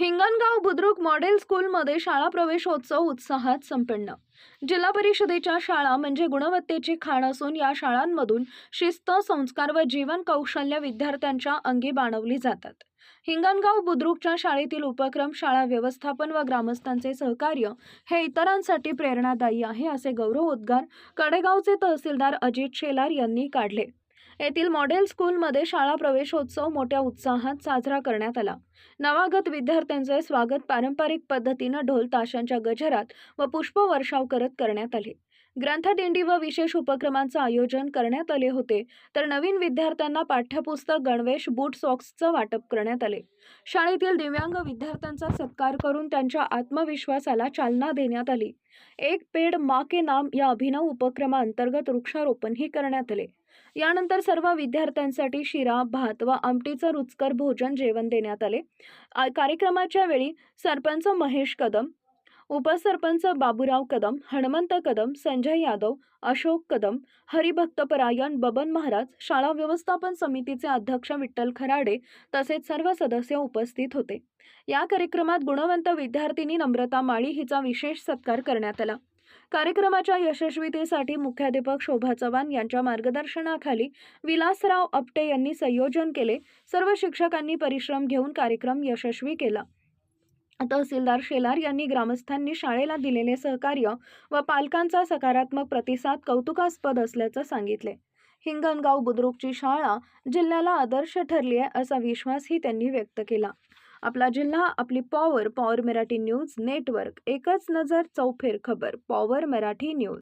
Hingangaon Budruk model स्कूलमध्ये शाळा प्रवेशोत्सव उत्साहात संपन्न. जिल्हा परिषदेच्या शाळा म्हणजे गुणवत्तेची खाण असून या शाळांमधून शिस्त संस्कार व जीवन कौशल्य विद्यार्थ्यांच्या अंगी बाणवली जातात. हिंगणगाव बुद्रुकच्या शाळेतील उपक्रम शाळा व्यवस्थापन व ग्रामस्थांचे सहकार्य हे इतरांसाठी प्रेरणादायी आहे असे गौरवोद्गार कडेगावचे तहसीलदार अजित शेलार यांनी काढले. येथील मॉडेल स्कूलमध्ये शाळा प्रवेशोत्सव मोठ्या उत्साहात साजरा करण्यात आला. नवागत विद्यार्थ्यांचे स्वागत पारंपरिक पद्धतीनं ढोल ताशांच्या गजरात व पुष्पवर्षाव करत करण्यात आले. ग्रंथदिंडी व विशेष उपक्रमांचं आयोजन करण्यात आले होते. तर नवीन विद्यार्थ्यांना पाठ्यपुस्तक गणवेश बूट सॉक्सचं वाटप करण्यात आले. शाळेतील दिव्यांग विद्यार्थ्यांचा सत्कार करून त्यांच्या आत्मविश्वासाला चालना देण्यात आली. एक पेड मा के नाम या अभिनव उपक्रमाअंतर्गत वृक्षारोपणही करण्यात आले. यानंतर सर्व विद्यार्थ्यांसाठी शिरा भात व आमटीचं रुचकर भोजन जेवण देण्यात आले. कार्यक्रमाच्या वेळी सरपंच महेश कदम उपसरपंच बाबूराव कदम हनुमंत कदम संजय यादव अशोक कदम हरिभक्तपरायण बबन महाराज शाळा व्यवस्थापन समितीचे अध्यक्ष विठ्ठल खराडे तसेच सर्व सदस्य उपस्थित होते. या कार्यक्रमात गुणवंत विद्यार्थिनी नम्रता माळी हिचा विशेष सत्कार करण्यात आला. कार्यक्रमाच्या यशस्वीतेसाठी मुख्याध्यापक शोभा चव्हाण यांच्या मार्गदर्शनाखाली विलासराव आपटे यांनी संयोजन केले. सर्व शिक्षकांनी परिश्रम घेऊन कार्यक्रम यशस्वी केला. तहसीलदार शेलार यांनी ग्रामस्थांनी शाळेला दिलेले सहकार्य व पालकांचा सकारात्मक प्रतिसाद कौतुकास्पद असल्याचं सांगितले. हिंगणगाव बुद्रुकची शाळा जिल्ह्याला आदर्श ठरली आहे असा विश्वासही त्यांनी व्यक्त केला. आपला जिल्हा आपली power power Marathi news network एकच नजर चौफेर खबर पॉवर मराठी न्यूज.